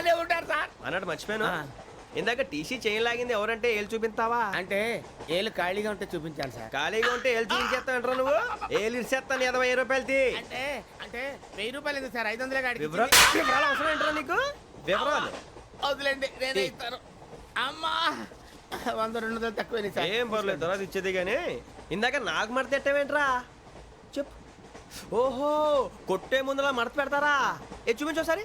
అదే ఉంటారు సార్. అన్నట్టు మర్చిపోయాను. ఇందాక టీసీ చేయి లాగింది ఎవరంటే ఏళ్ళు చూపిస్తావా? అంటే ఏళ్ళు ఖాళీగా ఉంటే చూపించాను సార్. ఖాళీగా ఉంటే ఏళ్ళు చూపించేస్తానంటారా నువ్వు? ఏళ్ళు ఇచ్చేస్తాను ఇరవై ఐదు రూపాయలు అంటే అంటే వెయ్యి రూపాయలు ఎందుకు సార్? ఐదు వందలే కాడికి వివరాలు వివరాలు అవసరం ఏంటరా నీకు? వివరాలు. వదిలేండి నేనే ఇస్తాను. అమ్మా వంద రెండు వందలు తక్కువ సార్. ఏం పర్లేదు తర్వాత ఇచ్చేది కానీ. ఇందాక నాకు మడత ఎట్టవేంట్రా చెప్పు. ఓహో కొట్టే ముందులా మడత పెడతారా? ఏ చూపించు ఒకసారి.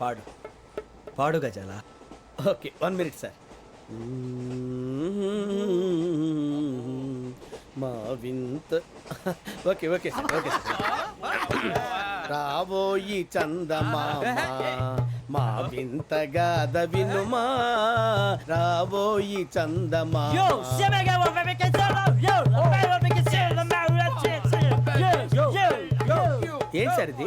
పాడు. పాడు గజాల. Okay one minute sir. మా వింత. Okay okay sir okay sir. రాబోయి చందమామ మా వింతగా వినుమా. రాబోయి yo. ఏంటి సార్ ఇది?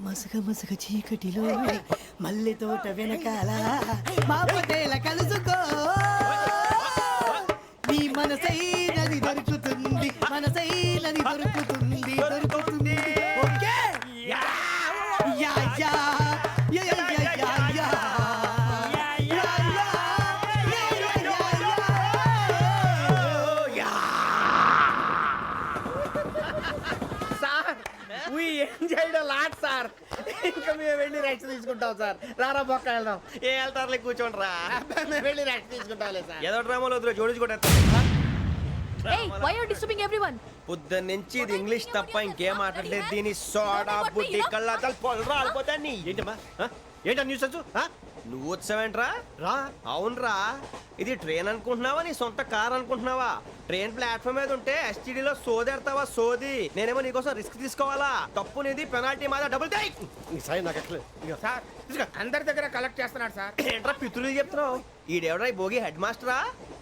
మసగ మసగ చీకటిలో మల్లె తోట వెనకాల మా కలుసుకో. నీ మనసైనది దొరుకుతుంది మనసై ఇంకా మేము వెళ్ళి రెస్ట్ తీసుకుంటాం సార్. రారా బొక్క వెళ్దాం. ఏ వెళ్తారులే కూర్చోండి రా. వెళ్ళి రెస్ట్ తీసుకుంటాంలే సార్. ఏదో డ్రామాలో వద్దులే జోడించుకుంటా Hey, why are you disturbing everyone? పొద్దున్న నుంచి ఇది ఇంగ్లీష్ తప్ప ఇంకేం మాట్లాడలేదు. దీని సోడా బుడ్డి కళ్ళతలు పొలరా ఆడిపోతా నీ ఏంటమ్మా? ఏంటా న్యూస్ వచ్చు? నువ్వు వచ్చావేంట్రా? రా. అవునరా. ఇది ట్రైన్ అనుకుంటున్నావా? నీ సొంత కార్ అనుకుంటున్నావా? ట్రైన్ ప్లాట్ఫామ్ మీద ఉంటే STD లో సోదేడతావా? సోది. నేనేమో నీకోసం రిస్క్ తీసుకోవాలా? తప్పు నీది పెనాల్టీ మాదా డబుల్ టై. ఈ సాయి నాకు. సార్ అందరి దగ్గర కలెక్ట్ చేస్తున్నాడు సార్. ఏంట్రా పితులు చెప్తున్నావు? ఈడెవడ్రా ఈ భోగి హెడ్ మాస్టరా?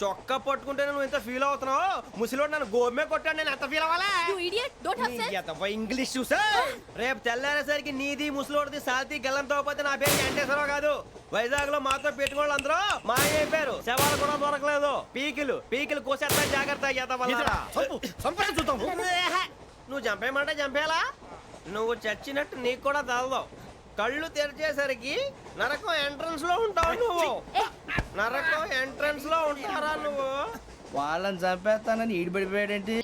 చొక్కా పట్టుకుంటే నువ్వు ఎంత ఫీల్ అవుతున్నావు? ముసలివాడు నన్ను గోమే కొట్టాడు నేను ఎంత ఫీల్ అవ్వాలా? ఇంగ్లీష్ చూసా? రేపు తెల్లారేసరికి నీది ముసలోడిది సాల్తీ గల్లంతో పోతే నా పేరు వెంకటేశ్వరరావు కాదు. వైజాగ్లో మాతో పెట్టుకోళ్ళు అందరూ మాయైపోయారు శవాలు కూడా దొరకలేదు. పీకిలు పీకిలు కోసేస్తా జాగ్రత్త చంపేసి చూద్దాము. నువ్వు చంపేయమంటే చంపేలా నువ్వు చచ్చినట్టు నీకు కూడా తగదు కళ్ళు తెరిచేసరికి నరకం ఎంట్రన్స్లో ఉంటావు నువ్వు. నరకం ఎంట్రన్స్లో ఉంటారా నువ్వు? వాళ్ళని చంపేస్తానని ఈడిపడిపోయాడేంటి?